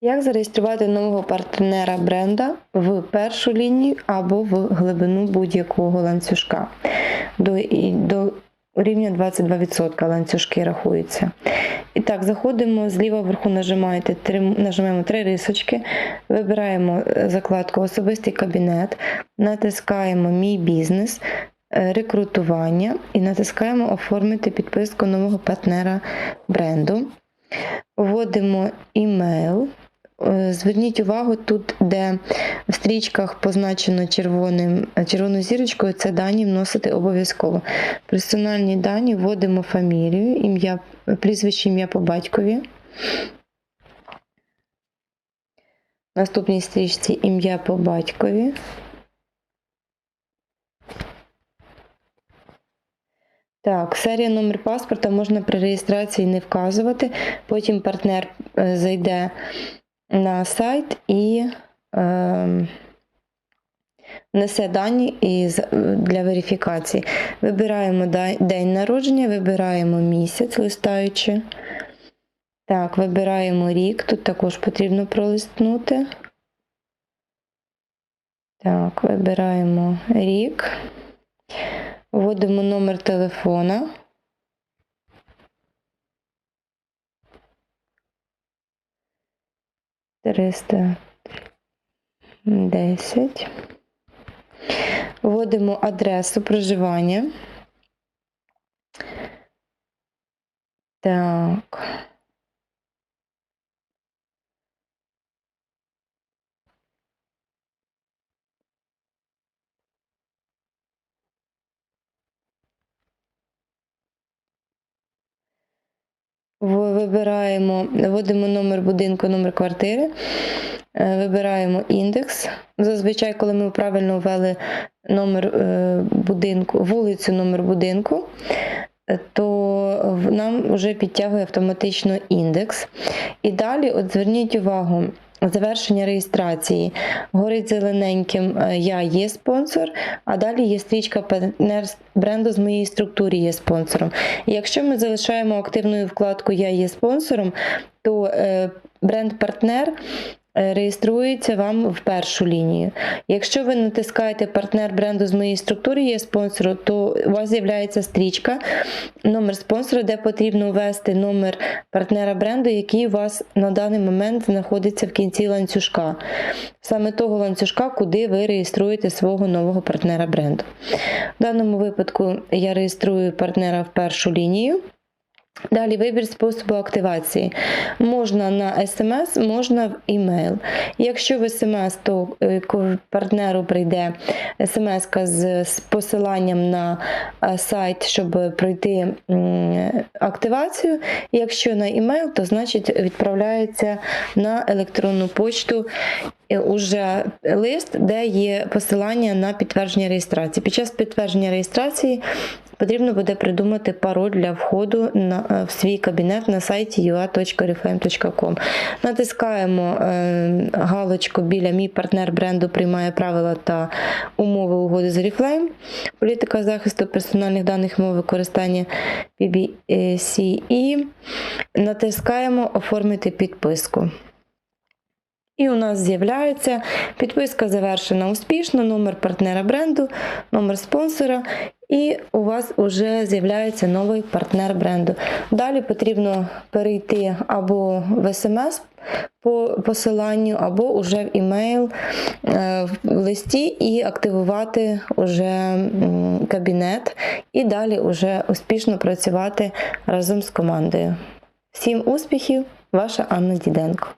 Як зареєструвати нового партнера бренда в першу лінію або в глибину будь-якого ланцюжка? До, до рівня 22% ланцюжки рахуються. І так, заходимо зліва вверху, нажимаєте три, нажимаємо три рисочки, вибираємо е, закладку Особистий кабінет, натискаємо Мій бізнес, е, рекрутування і натискаємо Оформити підписку нового партнера бренду. Вводимо імейл. Е, Зверніть увагу, тут, де в стрічках позначено червоним, червоною зірочкою, це дані вносити обов'язково. Персональні дані вводимо фамілію, ім'я, прізвище ім'я по батькові. Наступній стрічці ім'я по батькові. Так, серія номер паспорта можна при реєстрації не вказувати. Потім партнер е, зайде на сайт і е, несе дані із, для верифікації. Вибираємо день народження, вибираємо місяць, листаючи. Так, вибираємо рік. Тут також потрібно пролистнути. Так, вибираємо рік. Вводимо номер телефона. Триста десять. Вводимо адресу проживання. Так. Вибираємо, вводимо номер будинку, номер квартири, е, вибираємо індекс. Зазвичай, коли ми правильно ввели номер е, будинку, вулицю, номер будинку, то нам вже підтягує автоматично індекс. І далі, от зверніть увагу, завершення реєстрації. Горить зелененьким е, Я є спонсор, а далі є стрічка партнер бренду з моєї структури є спонсором. І Якщо ми залишаємо активною вкладку Я є спонсором, то е, бренд-партнер реєструється вам в першу лінію. Якщо ви натискаєте партнер бренду з моєї структури є спонсором, то у вас з'являється стрічка, номер спонсора, де потрібно ввести номер партнера бренду, який у вас на даний момент знаходиться в кінці ланцюжка. Саме того ланцюжка, куди ви реєструєте свого нового партнера бренду. В даному випадку я реєструю партнера в першу лінію. Далі вибір способу активації. Можна на смс, можна в імейл. Якщо в смс, то е, партнеру прийде смс з, посиланням на е, сайт, щоб пройти активацію. Якщо на імейл, то значить відправляється на електронну почту е, уже лист, де є посилання на підтвердження реєстрації. Під час підтвердження реєстрації потрібно буде придумати пароль для входу на, е, в свій кабінет на сайті ua.oriflame.com. Натискаємо е, галочку біля Мій партнер бренду приймає правила та умови угоди з Oriflame. Політика захисту персональних даних мови використання PBC і натискаємо Оформити підписку. І у нас з'являється підписка завершена успішно, номер партнера бренду, номер спонсора, і у вас вже з'являється новий партнер бренду. Далі потрібно перейти або в смс по посиланню, або уже в імейл е, в листі і активувати уже кабінет, і далі уже успішно працювати разом з командою. Всім успіхів, ваша Анна Діденко.